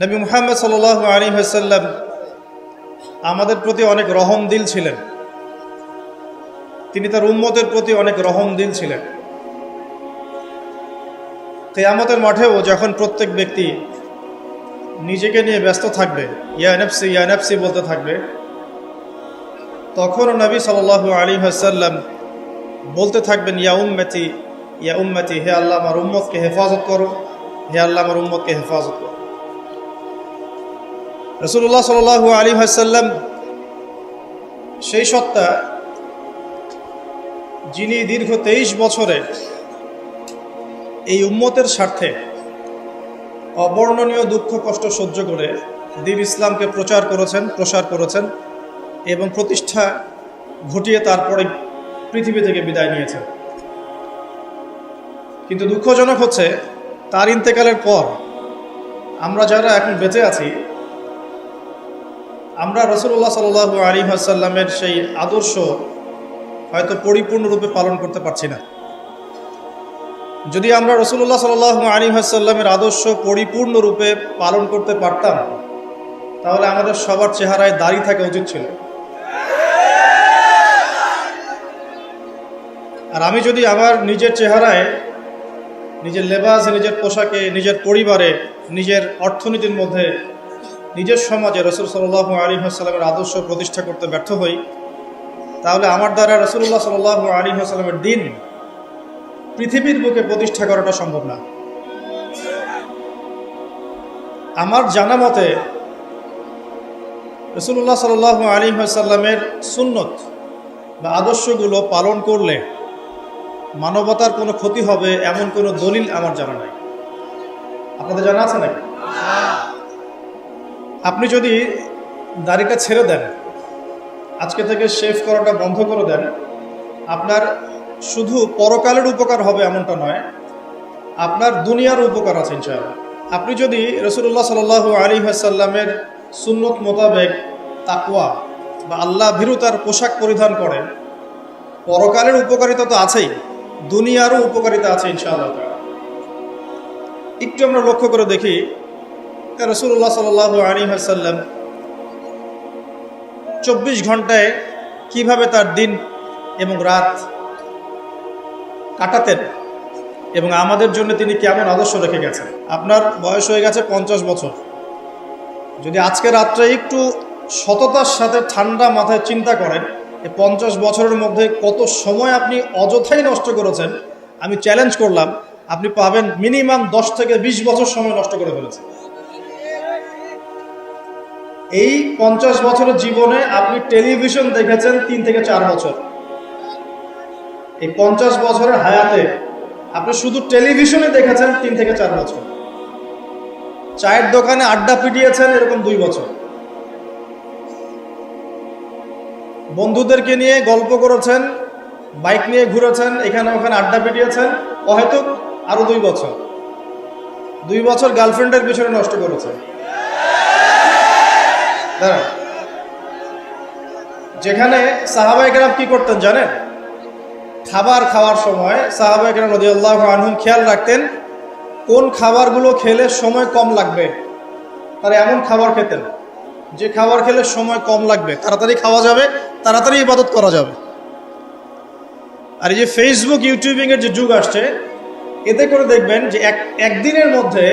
নবী মুহাম্মদ সাল আলী হাসাল্লাম আমাদের প্রতি অনেক রহম দিল ছিলেন। তিনি তার উম্মতের প্রতি অনেক রহম দিল ছিলেন। কেয়ামতের মাঠেও যখন প্রত্যেক ব্যক্তি নিজেকে নিয়ে ব্যস্ত থাকবে ইয়ানফসি ইয়ানফসি বলতে থাকবে, তখনও নবী সাল আলী হাসাল্লাম বলতে থাকবেন, ইয়া উম্মতি ইয়া উম্মতি, হে আল্লাহ আমার উম্মতকে হেফাজত করো, হে আল্লাহ আমার উম্মতকে হেফাজত করো। রসুল্লাহ সাল আলী হাসাল্লাম সেই সত্তা যিনি দীর্ঘ তেইশ বছরে এই উম্মতের স্বার্থে অবর্ণনীয় দুঃখ, কষ্ট সহ্য করে দিন ইসলামকে প্রচার করেছেন, প্রসার করেছেন এবং প্রতিষ্ঠা ঘটিয়ে তারপরে পৃথিবী থেকে বিদায় নিয়েছেন। কিন্তু দুঃখজনক হচ্ছে, তার ইন্তেকালের পর আমরা যারা এখন বেঁচে আছি আমরা রসুল্লাহ সাল আলী আসাল্লামের সেই আদর্শ হয়তো পরিপূর্ণরূপে পালন করতে পারছি না। যদি আমরা রসুল্লাহ সাল আলী আসাল্লামের আদর্শ পরিপূর্ণরূপে পালন করতে পারতাম, তাহলে আমাদের সবার চেহারায় দাঁড়িয়ে থাকা উচিত ছিল। আর আমি যদি আমার নিজের চেহারায়, নিজের লেবাস, নিজের পোশাকে, নিজের পরিবারে, নিজের অর্থনীতির মধ্যে নিজের সমাজে রসুল সাল্লাহ আলী আসসালামের আদর্শ প্রতিষ্ঠা করতে ব্যর্থ হই, তাহলে আমার দ্বারা রসুল্লাহ সাল্লাহ আলী দিন পৃথিবীর বুকে প্রতিষ্ঠা করাটা সম্ভব না। আমার জানা মতে রসুল্লাহ সাল্লাহ আলী সাল্লামের সুন্নত বা আদর্শগুলো পালন করলে মানবতার কোনো ক্ষতি হবে এমন কোনো দলিল আমার জানা নাই। আপনাদের জানা আছে নাকি? আপনি যদি দাড়িটা ছেড়ে দেন, আজকে থেকে শেভ করাটা বন্ধ করে দেন, আপনার শুধু পরকালের উপকার হবে এমনটা নয়, আপনার দুনিয়ার উপকার আছে ইনশাআল্লাহ। আপনি যদি রসুল্লাহ সাল আলী সাল্লামের সুন্নত মোতাবেক তাকুয়া বা আল্লাহ ভীরুতার পোশাক পরিধান করেন, পরকালের উপকারিতা তো আছেই, দুনিয়ারও উপকারিতা আছে ইনশাআল্লাহ একটু আমরা লক্ষ্য করে দেখি রসুল্লাহ সাল আলী সাল্লাম চব্বিশ ঘন্টায় কীভাবে তার দিন এবং রাত কাটাতেন এবং আমাদের জন্য তিনি কেমন আদর্শ রেখে গেছেন? আপনার বয়স হয়ে গেছে পঞ্চাশ বছর। যদি আজকে রাত্রে একটু সততার সাথে ঠান্ডা মাথায় চিন্তা করেন এই পঞ্চাশ বছরের মধ্যে কত সময় আপনি অযথাই নষ্ট করেছেন, আমি চ্যালেঞ্জ করলাম, আপনি পাবেন মিনিমাম দশ থেকে ২০ বছর সময় নষ্ট করে ফেলেছেন। এই পঞ্চাশ বছরের জীবনে আপনি টেলিভিশন দেখেছেন তিন থেকে চার বছর। এই পঞ্চাশ বছরের হায়াতে আপনি শুধু টেলিভিশনে দেখেছেন তিন থেকে চার বছর। চায়ের দোকানে আড্ডা পিটিয়েছেন এরকম দুই বছর। বন্ধুদেরকে নিয়ে গল্প করেছেন, বাইক নিয়ে ঘুরেছেন, এখানে ওখানে আড্ডা পিটিয়েছেন হয়তো আরও দুই বছর। দুই বছর গার্লফ্রেন্ডের পিছনে নষ্ট করেছেন। দাঁড়ান। যেখানে সাহাবাইকেরাম কি করতেন জানেন? খাবার খাওয়ার সময় সাহাবাইকেরাম নদী আল্লাহ আনহুম খেয়াল রাখতেন, কোন খাবারগুলো খেলে সময় কম লাগবে? তারা এমন খাবার খেতেন, যে খাবার খেলে সময় কম লাগবে। তাড়াতাড়ি খাওয়া যাবে, তাড়াতাড়ি ইবাদত করা যাবে। আর এই যে ফেসবুক ইউটিউবিংয়ের যে যুগ আসছে, এতে করে দেখবেন যে এক একদিনের মধ্যে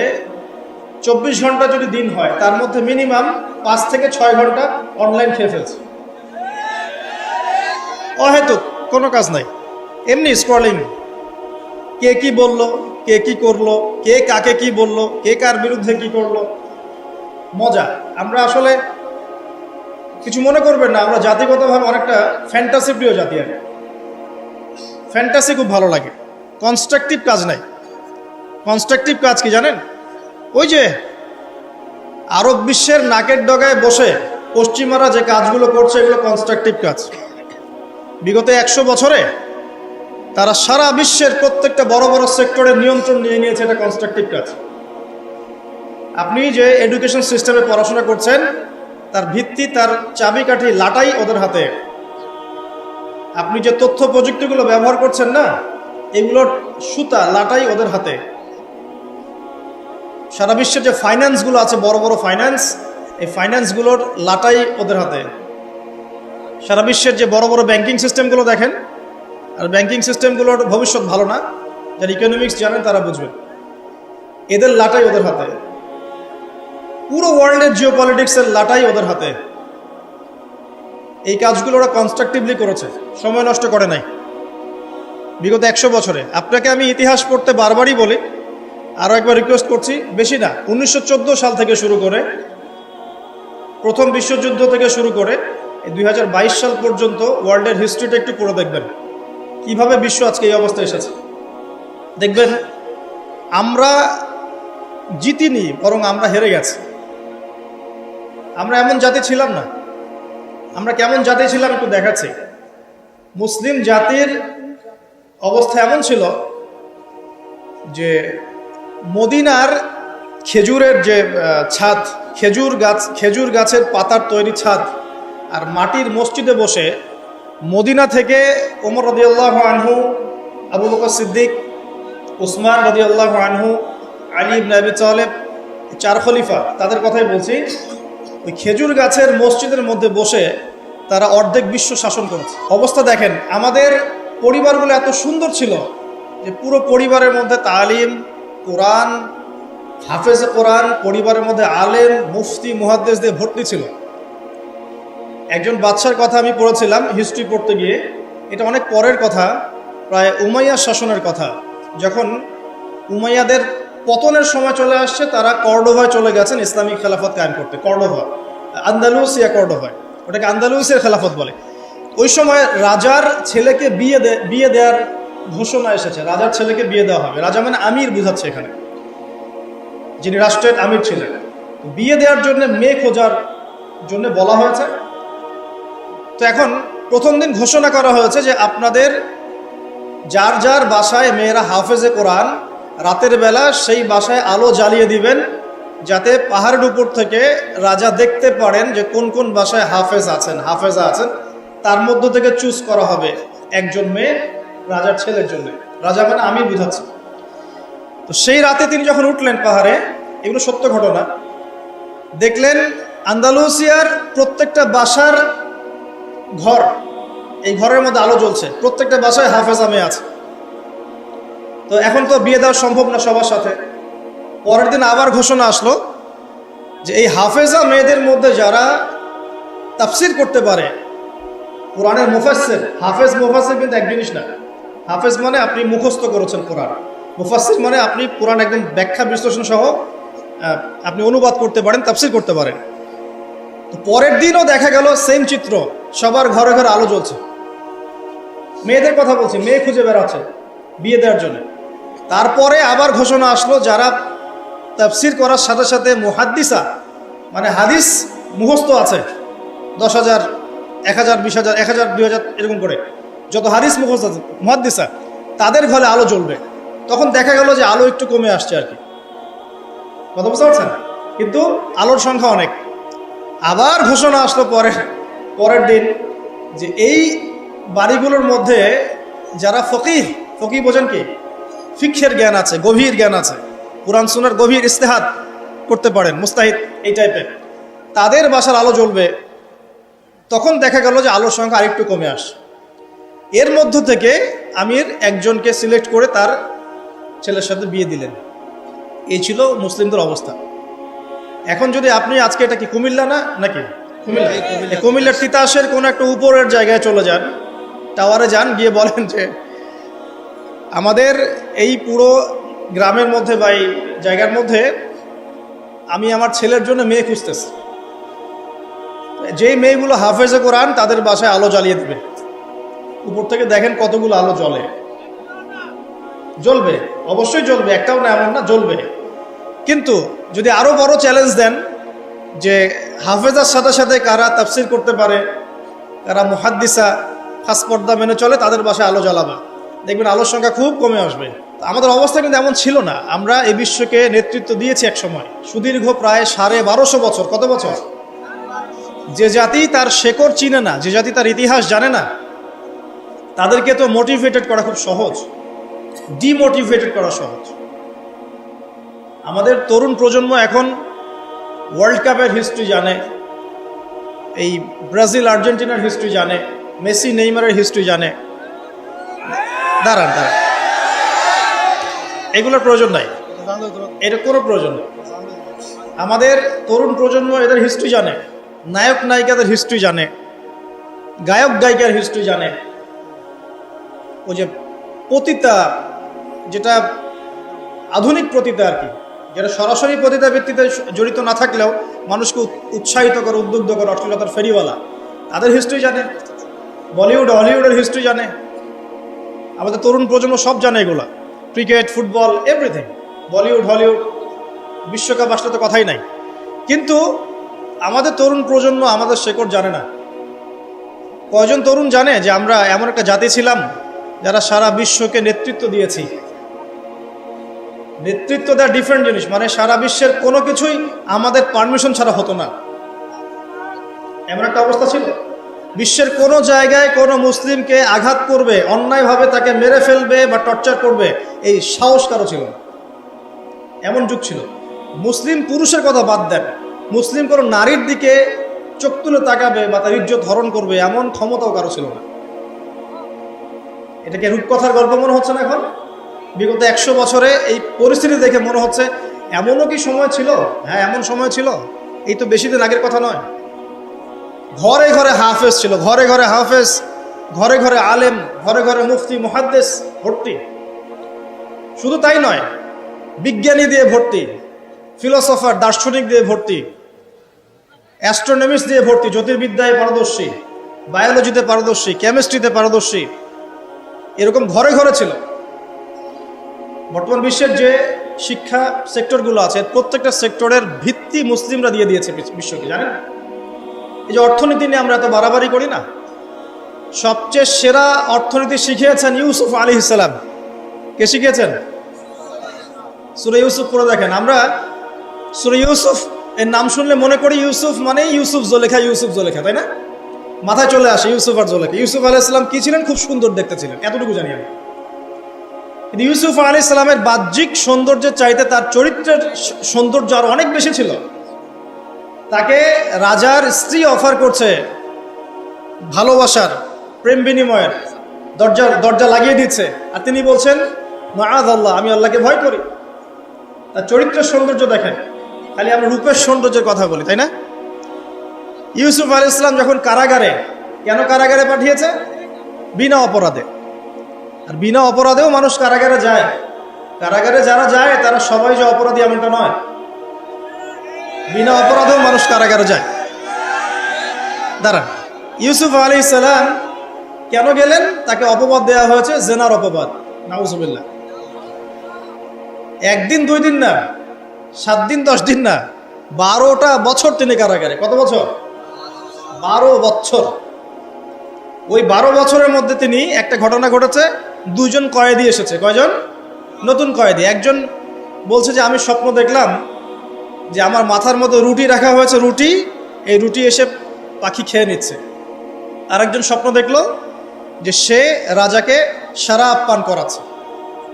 চব্বিশ ঘণ্টা যদি দিন হয়, তার মধ্যে মিনিমাম পাঁচ থেকে ছয় ঘণ্টা অনলাইন খেয়ে ফেলছে। অহেতুক, কোনো কাজ নাই। এমনি স্ক্রলিং কে কি বলল, কে কি করল, কে কাকে কি বলল, কে কার বিরুদ্ধে কি করল। মজা। আমরা আসলে কিছু মনে করবেন না, আমরা জাতিগতভাবে অনেকটা ফ্যান্টাসি প্রিয় জাতি আর ফ্যান্টাসি খুব ভালো লাগে। কনস্ট্রাকটিভ কাজ নাই। কনস্ট্রাকটিভ কাজ কি জানেন? ওই যে, আরব বিশ্বের নাকের ডগায় বসে পশ্চিমারা যে কাজগুলো করছে, এগুলো কনস্ট্রাকটিভ কাজ। বিগত একশো বছরে তারা সারা বিশ্বের প্রত্যেকটা বড় বড় সেক্টরের নিয়ন্ত্রণ নিয়ে নিয়েছে এটা কনস্ট্রাকটিভ কাজ। আপনি যে এডুকেশন সিস্টেমে পড়াশোনা করছেন, তার ভিত্তি, তার চাবিকাঠি, লাটাই ওদের হাতে। আপনি যে তথ্য প্রযুক্তিগুলো ব্যবহার করছেন না, এগুলোর সুতা, লাটাই ওদের হাতে। সারা বিশ্বের যে ফাইন্যান্সগুলো আছে, বড় বড় ফাইন্যান্স এই ফাইন্যান্সগুলোর লাটাই ওদের হাতে। সারা বিশ্বের যে বড় বড় ব্যাংকিং সিস্টেমগুলো দেখেন, আর ব্যাংকিং সিস্টেমগুলোর ভবিষ্যৎ ভালো না, যারা ইকোনমিক্স জানেন তারা বুঝবেন। এদের লাটাই ওদের হাতে। পুরো ওয়ার্ল্ডের জিও পলিটিক্সের লাটাই ওদের হাতে। এই কাজগুলো ওরা কনস্ট্রাকটিভলি করেছে, সময় নষ্ট করে নাই। বিগত একশো বছরে। আপনাকে আমি ইতিহাস পড়তে বারবারই বলি আরও একবার রিকোয়েস্ট করছি, বেশি না, উনিশশো চোদ্দ সাল থেকে শুরু করে, প্রথম বিশ্বযুদ্ধ থেকে শুরু করে দু হাজার বাইশ সাল পর্যন্ত ওয়ার্ল্ডের হিস্ট্রিটা একটু পড়ে দেখবেন। কীভাবে বিশ্ব আজকে এই অবস্থায় এসেছে? দেখবেন, আমরা জিতিনি, বরং আমরা হেরে গেছি। আমরা এমন জাতি ছিলাম না। আমরা কেমন জাতি ছিলাম একটু দেখাচ্ছি। মুসলিম জাতির অবস্থা এমন ছিল যে মদিনার খেজুরের যে ছাদ, খেজুর গাছ, খেজুর গাছের পাতার তৈরি ছাদ আর মাটির মসজিদে বসে মদিনা থেকে ওমর রদিয়াল্লাহ আনহু, আবু বকর সিদ্দিক, উসমান রদিয়াল্লাহ আনহু, আলী ইবনে তালেব চার খলিফা, তাদের কথাই বলছি, ওই খেজুর গাছের মসজিদের মধ্যে বসে তারা অর্ধেক বিশ্ব শাসন করেছে। অবস্থা দেখেন, আমাদের পরিবারগুলো এত সুন্দর ছিল যে পুরো পরিবারের মধ্যে তালিম কোরআন, হাফেজ কোরআন, পরিবারের মধ্যে আলেম, মুফতি দিয়ে ভর্তি ছিল। একজন বাচ্চার কথা আমি পড়েছিলাম হিস্ট্রি পড়তে গিয়ে। এটা অনেক পরের কথা, প্রায় উমাইয়া শাসনের কথা। যখন উমাইয়াদের পতনের সময় চলে আসছে, তারা কর্ডোভায় চলে গেছেন ইসলামিক খেলাফত কায়েম করতে, কর্ডোভা, আন্দালুসিয়া কর্ডোভায়। ওটাকে আন্দালুসিয়ার খেলাফত বলে। ওই সময় রাজার ছেলেকে বিয়ে বিয়ে দেওয়ার ঘোষণা এসেছে, রাজার ছেলেকে বিয়ে দেওয়া হবে। রাজা মানে আমির বুঝাচ্ছে এখানে, যিনি রাষ্ট্রের আমির ছিলেন। বিয়ে দেওয়ার জন্য মেয়ে খোঁজার জন্য বলা হয়েছে। তো এখন প্রথম দিন ঘোষণা করা হয়েছে যে আপনাদের যার যার বাসায় মেয়েরা হাফেজে কোরআন, রাতের বেলা সেই বাসায় আলো জ্বালিয়ে দিবেন, যাতে পাহাড়ের উপর থেকে রাজা দেখতে পারেন যে কোন কোন বাসায় হাফেজ আছেন, হাফেজা আছেন। তার মধ্য থেকে চুজ করা হবে একজন মেয়ে রাজার ছেলের জন্য। রাজা মানে আমি বুঝাচ্ছি। তো সেই রাতে তিনি যখন উঠলেন পাহাড়ে, এগুলো সত্য ঘটনা, দেখলেন আন্দালুসিয়ার প্রত্যেকটা বাসার ঘর, এই ঘরের মধ্যে আলো জ্বলছে। প্রত্যেকটা বাসায় হাফেজা মেয়ে আছে। তো এখন তো বিয়ে দেওয়া সম্ভব না সবার সাথে। পরের দিন আবার ঘোষণা আসলো যে এই হাফেজা মেয়েদের মধ্যে যারা তাফসির করতে পারে, কোরআনের মুফাসসির, হাফেজ মুফাসের কিন্তু এক জিনিস না। হাফেজ মানে আপনি মুখস্থ করেছেন কোরআন। মুফাসসির মানে আপনি কোরআন একদম ব্যাখ্যা, বিশ্লেষণ সহ আপনি অনুবাদ করতে পারেন, তাফসির করতে পারেন। তো পরের দিনও দেখা গেল সেম চিত্র, সবার ঘরে ঘরে আলো জ্বলছে। মেয়েদের কথা বলছি, মেয়ে খুঁজে বেড়াচ্ছে বিয়ে দেওয়ার জন্য। তারপরে আবার ঘোষণা আসলো যারা তাফসির করার সাথে সাথে মুহাদ্দিসা মানে হাদিস মুখস্থ আছে, দশ হাজার, এক হাজার, বিশ হাজার, এক হাজার, দুই হাজার, এরকম করে। যত হাদিস মুখস্থ আছে, মুহাদ্দিসা, তাদের ঘরে আলো জ্বলবে। তখন দেখা গেল যে আলো একটু কমে আসছে আর কি। কথা বুঝতে পারছেন? কিন্তু আলোর সংখ্যা অনেক। আবার ঘোষণা আসলো পরের পরের দিন, যে এই বাড়িগুলোর মধ্যে যারা ফকিহ ফকিহ বোঝেন কি? ফিক্ষের জ্ঞান আছে, গভীর জ্ঞান আছে। কোরআন সুনার গভীর ইস্তেহাত করতে পারেন, মুস্তাহিদ এই টাইপের। তাদের বাসার আলো জ্বলবে। তখন দেখা গেল যে আলোর সংখ্যা আরেকটু কমে আসে এর মধ্য থেকে আমির একজনকে সিলেক্ট করে তার ছেলের সাথে বিয়ে দিলেন। এই ছিল মুসলিমদের অবস্থা। এখন যদি আপনি আজকে এটা কি কুমিল্লা না নাকি? কুমিল্লা। কুমিল্লার তিতাসের কোনো একটা উপরের জায়গায় চলে যান টাওয়ারে যান গিয়ে বলেন যে আমাদের এই পুরো গ্রামের মধ্যে বা এই জায়গার মধ্যে আমি আমার ছেলের জন্য মেয়ে খুঁজতেছি। যেই মেয়েগুলো হাফেজে কোরআন তাদের বাসায় আলো জ্বালিয়ে দেবে। উপর থেকে দেখেন কতগুলো আলো জ্বলে। জ্বলবে, অবশ্যই জ্বলবে, একটাও না, এমন না, জ্বলবে। কিন্তু যদি আরও বড় চ্যালেঞ্জ দেন, যে হাফেজার সাথে সাথে কারা তাফসির করতে পারে, কারা মুহাদ্দিসা খাস পর্দা মেনে চলে, তাদের বাসায় আলো জ্বালাবে। দেখবেন আলোর সংখ্যা খুব কমে আসবে। আমাদের অবস্থা কিন্তু এমন ছিল না। আমরা এই বিশ্বকে নেতৃত্ব দিয়েছি এক সময়। সুদীর্ঘ প্রায় সাড়ে বারোশো বছর। কত বছর? যে জাতি তার শেকড় চিনে না, যে জাতি তার ইতিহাস জানে না তাদেরকে তো মোটিভেটেড করা খুব সহজ। ডিমোটিভেটেড করা সহজ। আমাদের তরুণ প্রজন্ম এখন ওয়ার্ল্ড কাপের হিস্ট্রি জানে, এই ব্রাজিল আর্জেন্টিনার হিস্ট্রি জানে, মেসি নেইমারের হিস্ট্রি জানে। দাঁড়ান দাঁড়ান। এগুলোর প্রয়োজন নাই। এটা কোনো প্রয়োজন নেই। আমাদের তরুণ প্রজন্ম এদের হিস্ট্রি জানে নায়ক নায়িকাদের হিস্ট্রি জানে গায়ক গায়িকার হিস্ট্রি জানে। ওই যে পতিতা, যেটা আধুনিক পতিতা আর কি, যেটা সরাসরি পতিতা ভিত্তিতে জড়িত না থাকলেও মানুষকে উৎসাহিত করে, উদ্বুদ্ধ করে অশ্লীলতার ফেরিওয়ালা। তাদের হিস্ট্রি জানে, বলিউড, হলিউডের হিস্ট্রি জানে, আমাদের তরুণ প্রজন্ম সব জানে এগুলা। Cricket, football everything Bollywood, Hollywood, বিশ্বকাপ আসলে তো কথাই নাই। কিন্তু আমাদের তরুণ প্রজন্ম আমাদের শেকড় জানে না। কয়জন তরুণ জানে যে আমরা এমন একটা জাতি ছিলাম যারা সারা বিশ্বকে নেতৃত্ব দিয়েছি। নেতৃত্ব দেওয়া ডিফারেন্ট জিনিস। মানে সারা বিশ্বের কোনো কিছুই আমাদের পারমিশন ছাড়া হতো না। এমন একটা অবস্থা ছিল। বিশ্বের কোনো জায়গায় কোনো মুসলিমকে আঘাত করবে, অন্যায়ভাবে তাকে মেরে ফেলবে বা টর্চার করবে, এই সাহস কারও ছিল এমন যুগ ছিল। মুসলিম পুরুষের কথা বাদ দেন। মুসলিম কোনো নারীর দিকে চোখ তুলে তাকাবে বা তার ইজ্জত হরণ করবে, এমন ক্ষমতাও কারও ছিল না। এটাকে রূপকথার গল্প মনে হচ্ছে না এখন? বিগত একশো বছরে এই পরিস্থিতি দেখে মনে হচ্ছে, এমনও কি সময় ছিল? হ্যাঁ এমন সময় ছিল। এই তো বেশি দিন আগের কথা নয়। ঘরে ঘরে হাফেজ ছিল, ঘরে ঘরে হাফেজ, ঘরে ঘরে আলেম, ঘরে ঘরে মুফতি মহাদ্দেশ ভর্তি। শুধু তাই নয়, বিজ্ঞানী দিয়ে ভর্তি, ফিলোসফার, দার্শনিক দিয়ে ভর্তি অ্যাস্ট্রোনমিক্স দিয়ে ভর্তি, জ্যোতির্বিদ্যায় পারদর্শী, বায়োলজিতে পারদর্শী, কেমিস্ট্রিতে পারদর্শী। এরকম ঘরে ঘরে ছিল। বর্তমান বিশ্বের যে শিক্ষা সেক্টরগুলো আছে, প্রত্যেকটা সেক্টরের ভিত্তি মুসলিমরা দিয়ে দিয়েছে বিশ্বকে, জানেন? এই যে অর্থনীতি নিয়ে আমরা এত বাড়াবাড়ি করি না। সবচেয়ে সেরা অর্থনীতি শিখিয়েছেন ইউসুফ আলী ইসলাম কে শিখিয়েছেন? সুরে ইউসুফ পড়ে দেখেন। আমরা সুরে ইউসুফ, এর নাম শুনলে মনে করি ইউসুফ মানে ইউসুফ জোলেখা ইউসুফ জোলেখা, তাই না? মাথায় চলে আসে ইউসুফ আর জোলেখা। ইউসুফ আলাহ ইসলাম কি ছিলেন? খুব সুন্দর দেখতে ছিলেন। এতটুকু জানি আমি। কিন্তু ইউসুফ আলী ইসলামের বাহ্যিক সৌন্দর্যের চাইতে তার চরিত্রের সৌন্দর্য আরও অনেক বেশি ছিল। তাকে রাজার স্ত্রী অফার করছে ভালোবাসার, প্রেম বিনিময়ের, দরজা দরজা লাগিয়ে দিচ্ছে। আর তিনি বলছেন, মাআদ আল্লাহ, আমি আল্লাহকে ভয় করি। তার চরিত্রের সৌন্দর্য দেখেন। খালি আমরা রূপের সৌন্দর্যের কথা বলি, তাই না? ইউসুফ আলী ইসলাম যখন কারাগারে, কেন কারাগারে পাঠিয়েছে? বিনা অপরাধে। আর বিনা অপরাধেও মানুষ কারাগারে যায়। কারাগারে যারা যায়, তারা সবাই যে অপরাধী এমনটা নয়। বিনা অপরাধেও মানুষ কারাগারে যায়। দাঁড়ান। ইউসুফ আলী সালাম কেন গেলেন? তাকে অপবাদ দেওয়া হয়েছে, জেনার অপবাদ। নাউজুবিল্লাহ। একদিন, দুই দিন না, সাত দিন, দশ দিন না, বারোটা বছর তিনি কারাগারে। কত বছর? বারো বছর। ওই বারো বছরের মধ্যে তিনি একটা ঘটনা ঘটেছে দুজন কয়েদি এসেছে। কয়জন? নতুন কয়েদি। একজন বলছে যে, আমি স্বপ্ন দেখলাম যে আমার মাথার মধ্যে রুটি রাখা হয়েছে, রুটি। এই রুটি এসে পাখি খেয়ে নিচ্ছে। আরেকজন স্বপ্ন দেখল যে, সে রাজাকে সারা আপ্যান করাচ্ছে।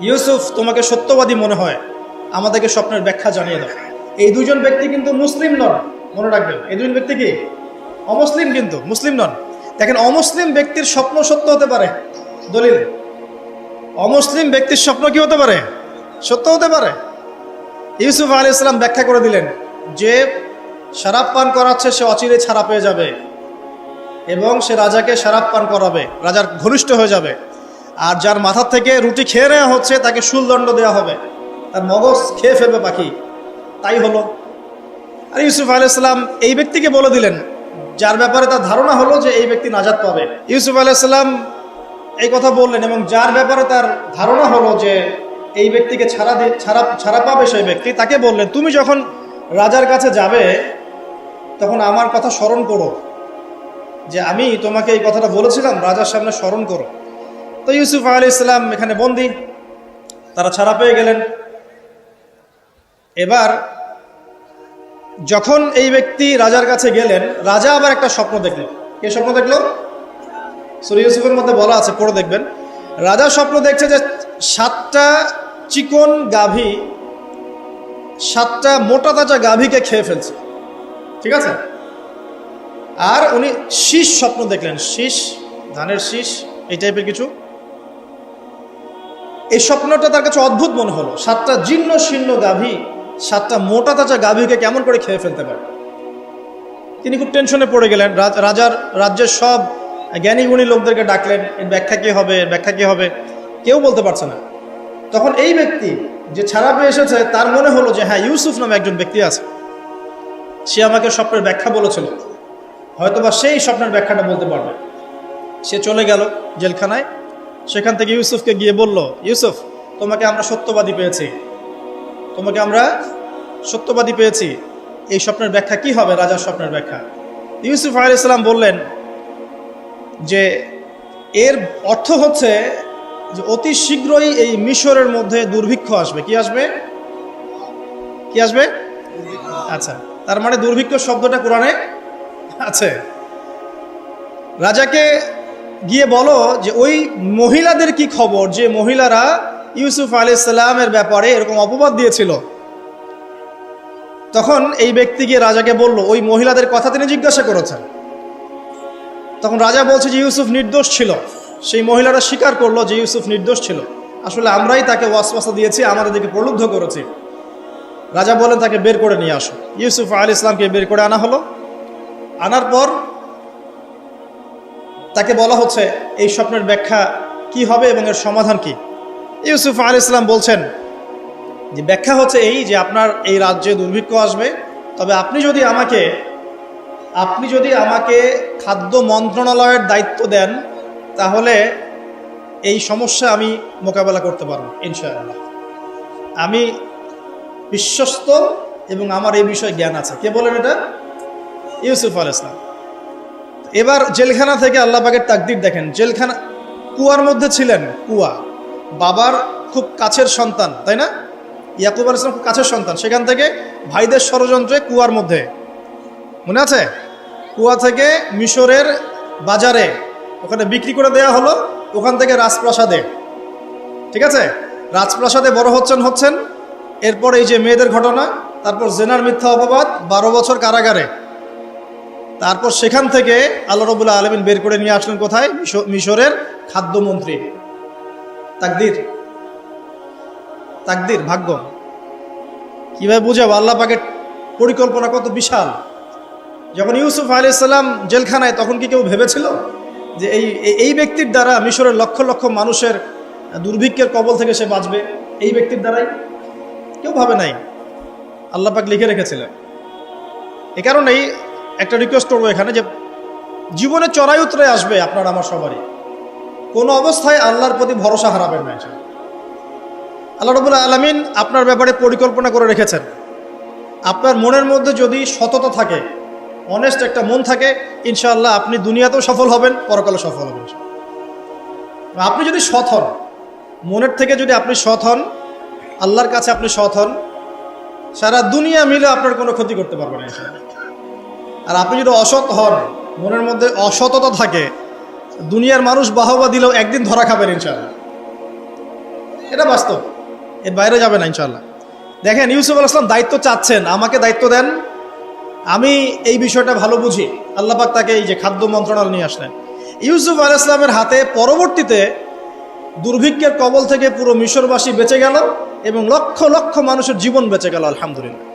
ইউসুফ, তোমাকে সত্যবাদী মনে হয়। আমাদেরকে স্বপ্নের ব্যাখ্যা জানিয়ে দাও। এই দুজন ব্যক্তি কিন্তু মুসলিম নন। মনে রাখবেন, এই দুজন ব্যক্তি কি? অমুসলিম কিন্তু, মুসলিম নন। দেখেন, অমুসলিম ব্যক্তির স্বপ্ন সত্য হতে পারে। দলিল, অমুসলিম ব্যক্তির স্বপ্ন কি হতে পারে? সত্য হতে পারে। ইউসুফ আলী ইসলাম ব্যাখ্যা করে দিলেন, যে শরাব পান করাচ্ছে, সে অচিরে ছাড়া পেয়ে যাবে। এবং সে রাজাকে শরাব পান করাবে, রাজার ঘনিষ্ঠ হয়ে যাবে। আর যার মাথার থেকে রুটি খেয়ে নেওয়া হচ্ছে, তাকে শুলদণ্ড দেওয়া হবে। তার মগজ খেয়ে ফেলবে পাখি। তাই হলো। আর ইউসুফ আলী ইসলাম এই ব্যক্তিকে বলে দিলেন যার ব্যাপারে তার ধারণা হলো যে এই ব্যক্তি নাজাদ পাবে। ইউসুফ আলী ইসলাম এই কথা বললেন এবং যার ব্যাপারে তার ধারণা হলো যে এই ব্যক্তিকে ছাড়া দিয়ে ছাড়া ছাড়া পাবে সেই ব্যক্তি, তাকে বললেন, তুমি যখন রাজার কাছে যাবে, তখন আমার কথা স্মরণ করো যে আমি তোমাকে এই কথাটা বলেছিলাম, রাজার সামনে স্মরণ করো। তো ইউসুফ আলী ইসলাম এখানে বন্দি, তারা ছাড়া পেয়ে গেলেন। এবার যখন এই ব্যক্তি রাজার কাছে গেলেন, রাজা আবার একটা স্বপ্ন দেখল কে স্বপ্ন দেখল? সুরি ইউসুফের মধ্যে বলা আছে, পড়ে দেখবেন। রাজা স্বপ্ন দেখছে যে সাতটা চিকন গাভী, সাতটা মোটা তাজা গাভীকে খেয়ে ফেলছে। ঠিক আছে? আর উনি শীষ স্বপ্ন দেখলেন। শীষ, ধানের শীষ, এই টাইপের কিছু। এই স্বপ্নটা তার কাছে অদ্ভুত মনে হলো। সাতটা জীর্ণ শীর্ণ গাভী সাতটা মোটা তাজা গাভীকে কেমন করে খেয়ে ফেলতে পারে? তিনি খুব টেনশনে পড়ে গেলেন। রাজ- রাজার রাজ্যের সব জ্ঞানী গুণী লোকদেরকে ডাকলেন, এর ব্যাখ্যা কী হবে? এর ব্যাখ্যা কী হবে? কেউ বলতে পারছে না। তখন এই ব্যক্তি যে ছাড়া পেয়ে এসেছে, তার মনে হলো যে হ্যাঁ ইউসুফ নামে একজন ব্যক্তি আছে। সে আমাকে স্বপ্নের ব্যাখ্যা বলেছিল। হয়তোবা সেই স্বপ্নের ব্যাখ্যাটা বলতে পারবে। সে চলে গেল জেলখানায়। সেখান থেকে ইউসুফকে গিয়ে বলল, ইউসুফ, তোমাকে আমরা সত্যবাদী পেয়েছি। তোমাকে আমরা সত্যবাদী পেয়েছি। এই স্বপ্নের ব্যাখ্যা কি হবে? রাজার স্বপ্নের ব্যাখ্যা। ইউসুফ আলাইসাল্লাম বললেন যে, এর অর্থ হচ্ছে যে অতি শীঘ্রই এই মিশরের মধ্যে দুর্ভিক্ষ আসবে। কি আসবে? কি আসবে? আচ্ছা তার মানে দুর্ভিক্ষ শব্দটা কোরআনে আছে। রাজাকে গিয়ে বলো যে, ওই মহিলাদের কি খবর? যে মহিলারা ইউসুফ আলাইসাল্লামের ব্যাপারে এরকম অপবাদ দিয়েছিল। তখন এই ব্যক্তি গিয়ে রাজাকে বলল, ওই মহিলাদের কথা তিনি জিজ্ঞাসা করেছেন। তখন রাজা বলছে যে, ইউসুফ নির্দোষ ছিল। সেই মহিলারা স্বীকার করল যে, ইউসুফ নির্দোষ ছিল। আসলে আমরাই তাকে ওয়াসওয়াসা দিয়েছি, আমাদের দিকে প্রলুব্ধ করেছি। রাজা বলেন, তাকে বের করে নিয়ে আসো। ইউসুফ আল ইসলামকে বের করে আনা হলো। আনার পর তাকে বলা হচ্ছে, এই স্বপ্নের ব্যাখ্যা কি হবে এবং এর সমাধান কি? ইউসুফ আল ইসলাম বলছেন যে ব্যাখ্যা হচ্ছে এই যে আপনার এই রাজ্যে দুর্ভিক্ষ আসবে, তবে আপনি যদি আমাকে, আপনি যদি আমাকে খাদ্য মন্ত্রণালয়ের দায়িত্ব দেন, তাহলে এই সমস্যা আমি মোকাবেলা করতে পারব, ইনশাআল্লাহ। আমি বিশ্বস্ত এবং আমার এই বিষয়ে জ্ঞান আছে। কে বলেন এটা? ইউসুফ আল ইসলাম এবার জেলখানা থেকে আল্লাহ পাকের তাকদির দেখেন। জেলখানা, কুয়ার মধ্যে ছিলেন, কুয়া। বাবার খুব কাছের সন্তান, তাই না? ইয়াকুব আল ইসলাম খুব কাছের সন্তান। সেখান থেকে ভাইদের ষড়যন্ত্রে কুয়ার মধ্যে। মনে আছে? কুয়া থেকে মিশরের বাজারে ওখানে বিক্রি করে দেয়া হলো, ওখান থেকে রাজপ্রাসাদে। ঠিক আছে? রাজপ্রাসাদে বড় হচ্ছেন হচ্ছেন। এরপর এই যে মেয়েদের ঘটনা, তারপর জেনার মিথ্যা অপবাদ, বারো বছর কারাগারে। তারপর সেখান থেকে আল্লাহ রবুল্লাহ আলমিন বের করে নিয়ে আসলেন কোথায়? মিশরের খাদ্যমন্ত্রী। তাকদির। তাকদির, ভাগ্য। কীভাবে বুঝাবো? আল্লাহ পাকের পরিকল্পনা কত বিশাল। যখন ইউসুফ আলি সাল্লাম জেলখানায়, তখন কি কেউ ভেবেছিল যে এই, এই- ব্যক্তির দ্বারা মিশরের লক্ষ লক্ষ মানুষের দুর্ভিক্ষের কবল থেকে সে বাঁচবে? এই ব্যক্তির দ্বারাই? কেউ ভাবে নাই। আল্লাহ পাক লিখে রেখেছিলেন। এ কারণেই একটা রিকোয়েস্ট করব এখানে যে জীবনে চড়াই উতরে আসবে আপনার আমার সবারই। কোনো অবস্থায় আল্লাহর প্রতি ভরসা হারাবেন না। আল্লাহ রবুল্লা আলমিন আপনার ব্যাপারে পরিকল্পনা করে রেখেছেন। আপনার মনের মধ্যে যদি সততা থাকে অনেস্ট একটা মন থাকে, ইনশাআল্লাহ আপনি দুনিয়াতেও সফল হবেন পরকালে সফল হবেন। আপনি যদি সৎ হন, মনের থেকে যদি আপনি সৎ হন, আল্লাহর কাছে আপনি সৎ হন, সারা দুনিয়া মিলে আপনার কোনো ক্ষতি করতে পারবে না। আর আপনি যদি অসৎ হন, মনের মধ্যে অসততা থাকে, দুনিয়ার মানুষ বাহবা দিলেও একদিন ধরা খাবেন, ইনশাআল্লাহ। এটা বাস্তব। এর বাইরে যাবে না ইনশাল্লাহ দেখেন, ইউসুফ আল ইসলাম দায়িত্ব চাচ্ছেন, আমাকে দায়িত্ব দেন। আমি এই বিষয়টা ভালো বুঝি। আল্লাপাক তাকে এই যে খাদ্য মন্ত্রণালয় নিয়ে আসলেন। ইউসুফ আল ইসলামের হাতে পরবর্তীতে দুর্ভিক্ষের কবল থেকে পুরো মিশরবাসী বেঁচে গেল এবং লক্ষ লক্ষ মানুষের জীবন বেঁচে গেল, আলহামদুলিল্লাহ।